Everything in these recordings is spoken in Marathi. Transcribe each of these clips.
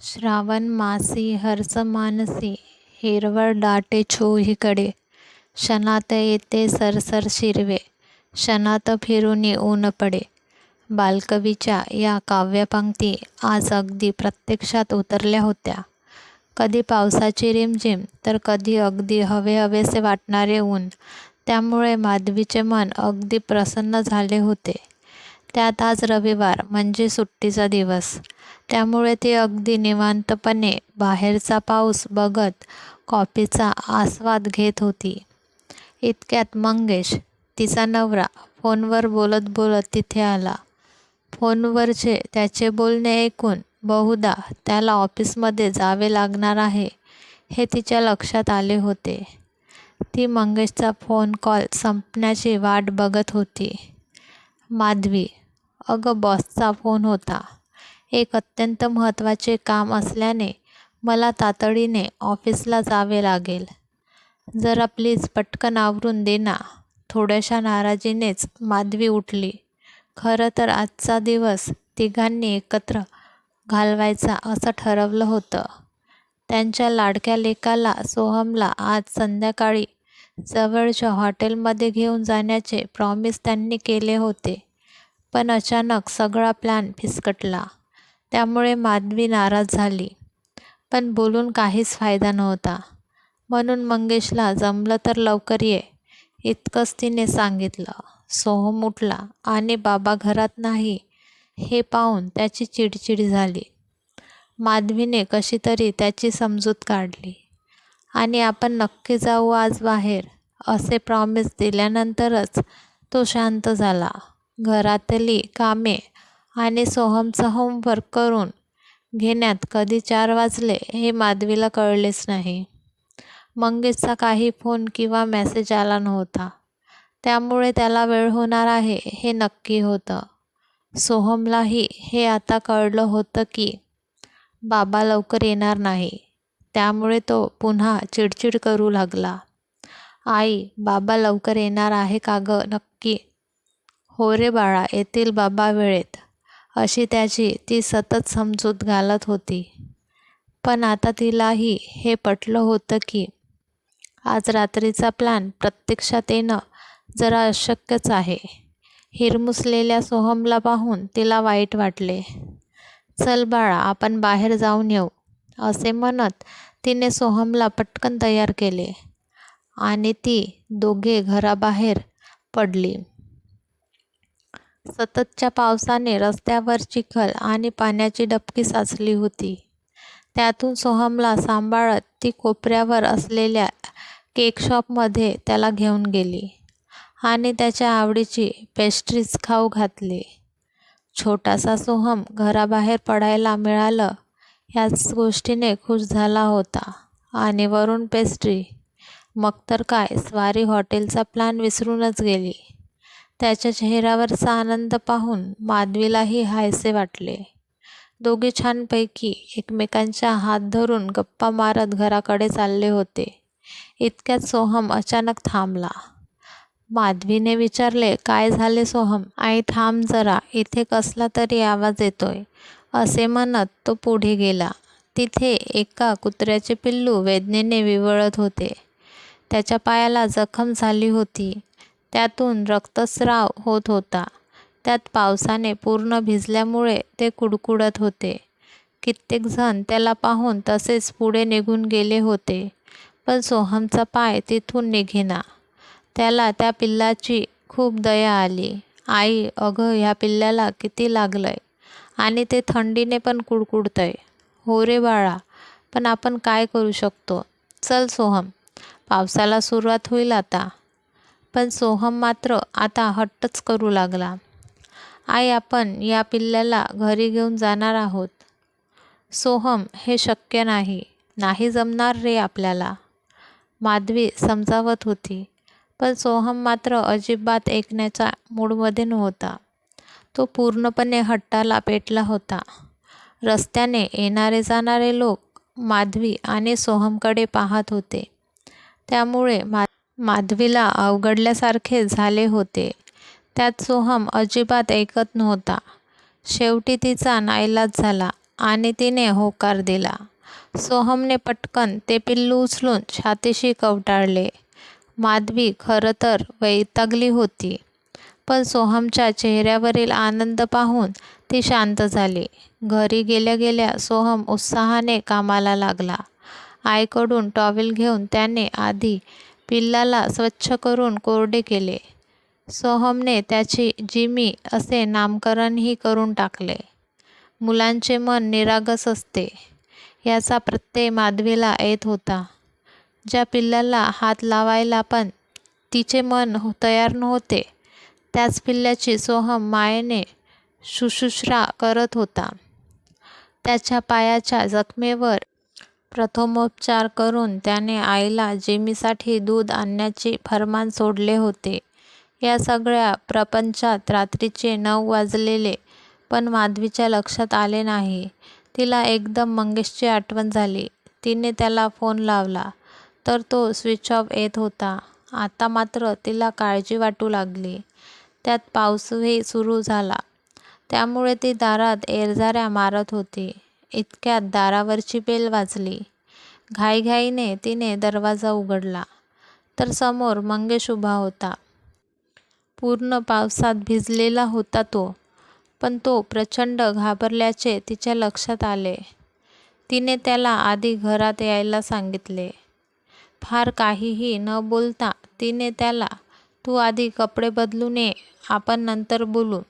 श्रावण मासी हर्ष मानसी हिरवळ दाटे चोहीकडे क्षणात येते सरसर शिरवे क्षणात फिरूनी ऊन पडे. बालकवीच्या या काव्यपंक्ती आज अगदी प्रत्यक्षात उतरल्या होत्या. कधी पावसाची रिमझिम तर कधी अगदी हवेहवेसे वाटणारे ऊन. त्यामुळे माधवीचे मन अगदी प्रसन्न झाले होते. त्यात आज रविवार म्हणजे सुट्टीचा दिवस. त्यामुळे ती अगदी निवांतपणे बाहेरचा पाऊस बघत कॉफीचा आस्वाद घेत होती. इतक्यात मंगेश तिचा नवरा फोनवर बोलत बोलत तिथे आला. फोनवरचे त्याचे बोलणे ऐकून बहुधा त्याला ऑफिसमध्ये जावे लागणार आहे हे तिच्या लक्षात आले होते. ती मंगेशचा फोन कॉल संपण्याची वाट बघत होती. माधवी अगं बॉसचा फोन होता. एक अत्यंत महत्त्वाचे काम असल्याने मला तातडीने ऑफिसला जावे लागेल. जरा प्लीज पटकन आवरून दे ना. थोड्याशा नाराजीनेच माधवी उठली. खरं तर आजचा दिवस तिघांनी एकत्र घालवायचा असं ठरवलं होतं. त्यांच्या लाडक्या लेकाला सोहमला आज संध्याकाळी जवळच्या हॉटेलमध्ये घेऊन जाण्याचे प्रॉमिस त्यांनी केले होते. पण अचानक सगळा प्लॅन फिसकटला. त्यामुळे माधवी नाराज झाली. पण बोलून काहीच फायदा नव्हता. म्हणून मंगेशला जमलं तर लवकर ये इतकंच तिने सांगितलं. सोहम उठला. आणि बाबा घरात नाही? हे पाहून त्याची चिडचिड झाली. माधवीने कशी तरी त्याची समजूत काढली. आणि आपण नक्की जाऊ आज बाहेर असे प्रॉमिस दिल्यानंतरच तो शांत झाला. घरातली कामे आणि सोहमचं होमवर्क करून घेण्यात कधी चार वाजले हे माधवीला कळलेच नाही. मंगेशचा काही फोन किंवा मेसेज आला नव्हता. त्यामुळे त्याला वेळ होणार आहे हे नक्की होतं. सोहमलाही हे आता कळलं होतं की बाबा लवकर येणार नाही. त्यामुळे तो पुन्हा चिडचिड करू लागला. आई बाबा लवकर येणार आहे का गं? नक्की. हो रे बाळा येतील बाबा वेळेत. अशी त्याची ती सतत समजूत घालत होती. पण आता तिलाही हे पटलं होतं की आज रात्रीचा प्लॅन प्रत्यक्षात येणं जरा अशक्यच आहे. हिरमुसलेल्या सोहमला पाहून तिला वाईट वाटले. चल बाळा आपण बाहेर जाऊन येऊ असे म्हणत तिने सोहमला पटकन तयार केले आणि ती दोघे घराबाहेर पडली. सततच्या पावसाने रस्त्यावर चिखल आणि पाण्याची डबकी साचली होती. त्यातून सोहमला सांभाळत ती कोपऱ्यावर असलेल्या केकशॉपमध्ये त्याला घेऊन गेली आणि त्याच्या आवडीची पेस्ट्रीज खाऊ घातली. छोटासा सोहम घराबाहेर पडायला मिळालं ह्याच गोष्टीने खुश झाला होता. आणि वरून पेस्ट्री मग तर काय स्वारी हॉटेलचा प्लॅन विसरूनच गेली. त्याच्या चेहऱ्यावरचा आनंद पाहून माधवीलाही हायसे वाटले. दोघे छानपैकी एकमेकांच्या हात धरून गप्पा मारत घराकडे चालले होते. इतक्यात सोहम अचानक थांबला. माधवीने विचारले काय झाले सोहम? आई थांब जरा इथे कसला तरी आवाज येतोय. असे म्हणत तो पुढे गेला. तिथे एका कुत्र्याचे पिल्लू वेदनेने विवळत होते. त्याच्या पायाला जखम झाली होती. त्यातून रक्तस्राव होत होता. त्यात पावसाने पूर्ण भिजल्यामुळे ते कुडकुडत होते. कित्येक जण त्याला पाहून तसेच पुढे निघून गेले होते पण सोहमचा पाय तिथून निघेना. त्याला त्या पिल्लाची खूप दया आली. आई अगं ह्या पिल्ल्याला किती लागलंय? आणि ते थंडीने पण कुडकुडतंय. हो रे बाळा पण आपण काय करू शकतो? चल सोहम पावसाला सुरुवात होईल आता. पण सोहम मात्र आता हट्टच करू लागला. आई आपण या पिल्ल्याला घरी घेऊन जाणार आहोत. सोहम हे शक्य नाही. नाही जमणार रे आपल्याला. माधवी समजावत होती. पण सोहम मात्र अजिबात ऐकण्याच्या मूडमध्ये नव्हता. तो पूर्णपणे हट्टाला पेटला होता. रस्त्याने येणारे जाणारे लोक माधवी आणि सोहमकडे पाहत होते. त्यामुळे मा माधवीला अवघडल्यासारखे झाले होते. त्यात सोहम अजिबात ऐकत नव्हता. शेवटी तिचा नाईलाज झाला आणि तिने होकार दिला. सोहमने पटकन ते पिल्लू उचलून छातीशी कवटाळले. माधवी खरं तर वैतागली होती पण सोहमच्या चेहऱ्यावरील आनंद पाहून ती शांत झाली. घरी गेल्या गेल्या सोहम उत्साहाने कामाला लागला. आईकडून टॉवेल घेऊन त्याने आधी पिल्लाला स्वच्छ करून कोरडे केले. सोहमने त्याची जिमी असे नामकरणही करून टाकले. मुलांचे मन निरागस असते. याचा प्रत्यय माधवीला येत होता. ज्या पिल्लाला हात लावायला पण तिचे मन तयार नव्हते त्याच पिल्ल्याची सोहम मायेने शुश्रूषा करत होता. त्याच्या पायाच्या जखमेवर प्रथमोपचार करून त्याने आईला जिमीसाठी दूध आणण्याचे फरमान सोडले होते. या सगळ्या प्रपंचात रात्रीचे नऊ वाजलेले पण माधवीच्या लक्षात आले नाही. तिला एकदम मंगेशची आठवण झाली. तिने त्याला फोन लावला तर तो स्विच ऑफ येत होता. आता मात्र तिला काळजी वाटू लागली. त्यात पाऊसही सुरू झाला. त्यामुळे ती दारात एरझाऱ्या मारत होती. इतक्यात दारावरची बेल वाजली. घाईघाईने तिने दरवाजा उघडला. तर समोर मंगेश उभा होता. पूर्ण पावसात भिजलेला होता तो पण तो प्रचंड घाबरल्याचे तिच्या लक्षात आले. तिने त्याला आधी घरात यायला सांगितले. फार काहीही न बोलता तिने त्याला तू आधी कपडे बदलून ये आपण नंतर बोलू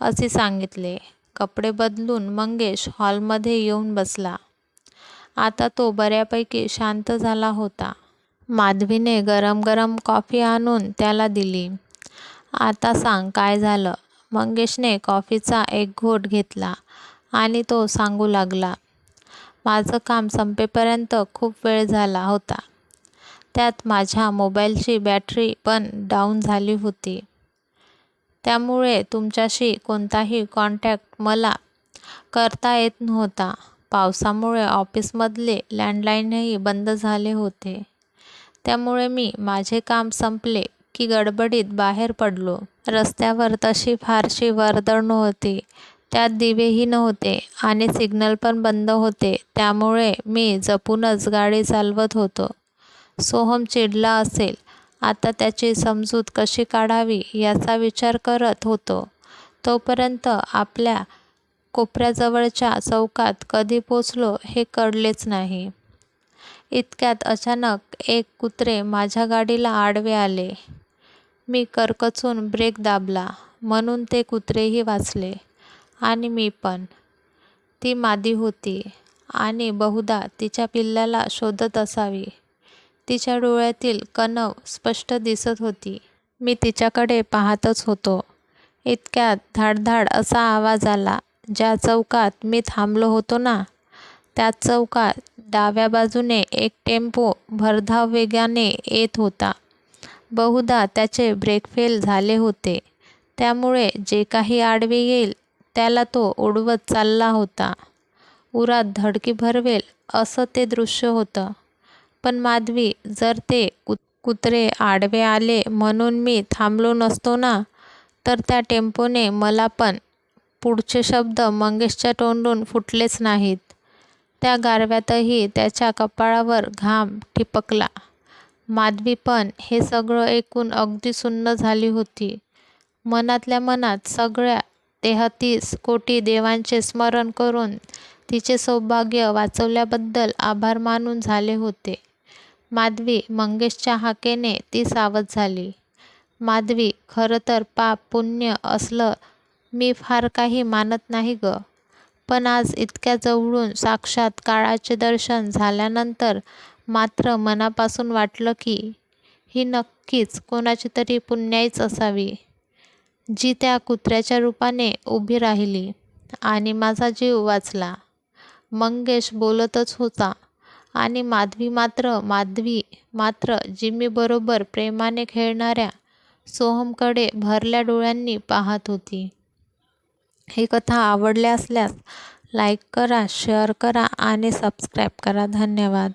असे सांगितले. कपडे बदलून मंगेश हॉलमध्ये येऊन बसला. आता तो बऱ्यापैकी शांत झाला होता. माधवीने गरम गरम कॉफी आणून त्याला दिली. आता सांग काय झालं? मंगेशने कॉफीचा एक घोट घेतला आणि तो सांगू लागला माझं काम संपेपर्यंत खूप वेळ झाला होता. त्यात माझ्या मोबाईलची बॅटरी पण डाऊन झाली होती. त्यामुळे तुमच्याशी कोणताही कॉन्टॅक्ट मला करता येत नव्हता. पावसामुळे ऑफिसमधले लँडलाईनही बंद झाले होते. त्यामुळे मी माझे काम संपले की गडबडीत बाहेर पडलो. रस्त्यावर तशी फारशी वर्दळ नव्हती. त्यात दिवेही नव्हते आणि सिग्नल पण बंद होते. त्यामुळे मी जपूनच गाडी चालवत होतो. सोहम चिडला असेल आता त्याची समजूत कशी काढावी याचा विचार करत होतो. तोपर्यंत आपल्या कोपऱ्याजवळच्या चौकात कधी पोचलो हे कळलेच नाही. इतक्यात अचानक एक कुत्रे माझ्या गाडीला आडवे आले. मी करकचून ब्रेक दाबला म्हणून ते कुत्रेही वाचले. आणि मी पण. ती मादी होती आणि बहुधा तिच्या पिल्ल्याला शोधत असावी. तिच्या डोळ्यातील कणव स्पष्ट दिसत होती. मी तिच्याकडे पाहतच होतो. इतक्यात धाडधाड असा आवाज आला ज्या चौकात मी थांबलो होतो ना त्याच चौकात डाव्या बाजूने एक टेम्पो भरधाव वेगाने येत होता. बहुधा त्याचे ब्रेक फेल झाले होते. त्यामुळे जे काही आडवे येईल त्याला तो उडवत चालला होता. उरात धडकी भरवेल असं ते दृश्य होतं. पण माधवी जर ते कुत्रे आडवे आले म्हणून मी थांबलो नसतो ना तर त्या टेम्पोने मला पण पुढचे शब्द मंगेशच्या तोंडून फुटलेच नाहीत. त्या गारव्यातही त्याच्या कपाळावर घाम ठिपकला. माधवी पण हे सगळं ऐकून अगदी सुन्न झाली होती. मनातल्या मनात सगळ्या तेहतीस कोटी देवांचे स्मरण करून तिचे सौभाग्य वाचवल्याबद्दल आभार मानून झाले होते. माधवी मंगेशच्या हाकेने ती सावध झाली. माधवी खरं तर पाप पुण्य असलं मी फार काही मानत नाही ग. पण आज इतक्या जवळून साक्षात काळाचे दर्शन झाल्यानंतर मात्र मनापासून वाटलं की ही नक्कीच कोणाची तरी पुण्याईच असावी जी त्या कुत्र्याच्या रूपाने उभी राहिली आणि माझा जीव वाचला. मंगेश बोलतच होता आणि माधवी मात्र माधवी मात्र जिम्मीबरोबर प्रेमाने खेळणाऱ्या सोहमकडे भरल्या डोळ्यांनी पाहत होती. ही कथा आवडल्या असल्यास लाईक करा शेअर करा आणि सबस्क्राईब करा. धन्यवाद.